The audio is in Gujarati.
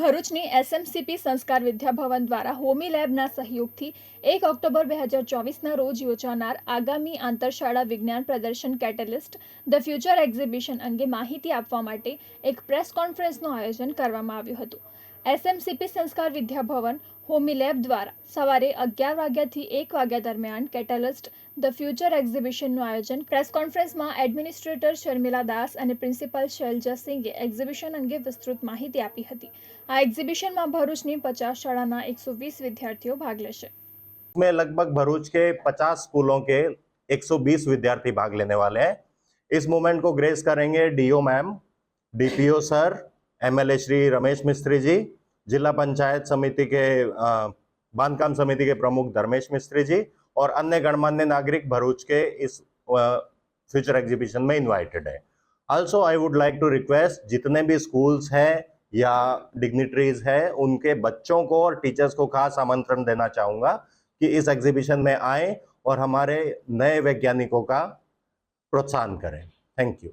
ભરૂચની એસએમસીપી સંસ્કાર વિદ્યાભવન દ્વારા હોમી લેબના સહયોગથી એક ઓક્ટોબર બે હજાર ચોવીસના રોજ યોજાનાર આગામી આંતરશાળા વિજ્ઞાન પ્રદર્શન કેટેલિસ્ટ ધ ફ્યુચર એક્ઝિબિશન અંગે માહિતી આપવા માટે એક પ્રેસ કોન્ફરન્સનું આયોજન કરવામાં આવ્યું હતું. એસએમસીપી સંસ્કાર વિદ્યાભવન હોમી લેબ દ્વારા સવારે અગિયાર વાગ્યાથી એક વાગ્યા દરમિયાન કેટેલિસ્ટ ધ ફ્યુચર એક્ઝિબિશનનું આયોજન પ્રેસ કોન્ફરન્સમાં એડમિનિસ્ટ્રેટર શર્મિલા દાસ અને પ્રિન્સિપાલ શૈલજા સિંઘે એક્ઝિબિશન અંગે વિસ્તૃત માહિતી આપી હતી આ એક્ઝિબિશનમાં ભરૂચની પચાસ શાળાના એકસો વીસ વિદ્યાર્થીઓ ભાગ લેશે में लगभग भरूच के 50 स्कूलों के 120 विद्यार्थी भाग लेने वाले हैं इस मूवमेंट को ग्रेस करेंगे DO ma'am DPO sir MLA Shri Ramesh Mistry ji, जिला पंचायत समिति के बांधकाम समिति के प्रमुख धर्मेश मिस्त्री जी और अन्य गणमान्य नागरिक भरूच के इस फ्यूचर एग्जीबिशन में इनवाइटेड है। Also I would like to request जितने भी स्कूल्स हैं या डिग्निटरीज हैं, उनके बच्चों को और टीचर्स को खास आमंत्रण देना चाहूँगा कि इस एग्जीबिशन में आए और हमारे नए वैज्ञानिकों का प्रोत्साहन करें। Thank you